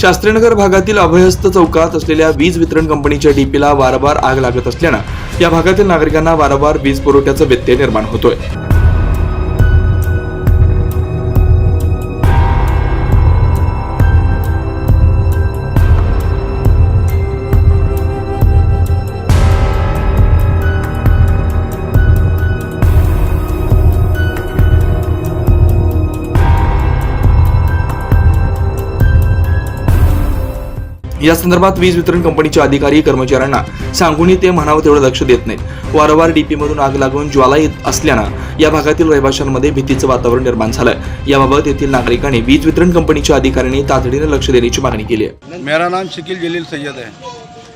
शास्त्रीनगर भागातील अभयस्थ चौकात असलेल्या वीज वितरण कंपनीच्या डीपीला वारंवार आग लागत असल्यानं या भागातील नागरिकांना वारंवार वीज पुरवठ्याचा व्यत्यय निर्माण होतोय. या संदर्भात वीज वितरण कंपनीच्या अधिकारी कर्मचाऱ्यांना सांगूनही ते म्हणावं तेवढं लक्ष देत नाहीत. वारंवार डीपीमधून आग लागून ज्वाला येत असल्यानं या भागातील रहिवाशांमध्ये भीतीचं वातावरण निर्माण झालं. याबाबत येथील नागरिकांनी वीज वितरण कंपनीच्या अधिकाऱ्यांनी तातडीने लक्ष देण्याची मागणी केली आहे. मेरा नाम शकील जलील सैयद है।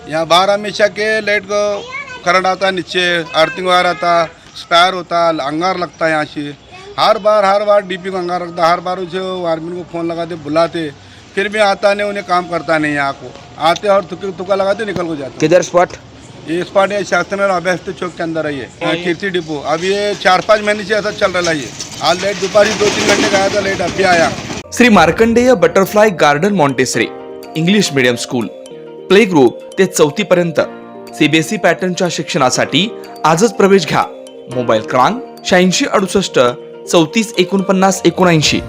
यहाँ बाहर हमेशा के लाइट को करंट आता नीचे अर्थिंग वायर आता स्पायर होता अंगार लगता है यहाँ से। हर बार हर बार डीपी को अंगार लगता हर बार उसे वायरमैन को फ़ोन लगाते बुलाते। फिर भी आता नहीं उन्हें काम करता नहीं यहाँ को आते और तुके तुका लगाते निकल को जाते किधर स्पॉट ये स्पॉट है शास्त्री नगर अभ्यस्त चौक के अंदर है ये कीर्ति डिपो। अब ये चार पाँच महीने से ऐसा चल रहा है ये। आज लाइट दोपहर दो तीन घंटे का आया था लाइट अभी आया। Shri Markandey butterfly garden Montessori English medium school play group ते चौथी पर्यंत सीबीएसई पॅटर्नच्या शिक्षणासाठी आजच प्रवेश घ्या. मोबाईल क्रमांक शहाऐंशी अडुसष्ट चौतीस एकोणपन्नास एकोणऐंशी.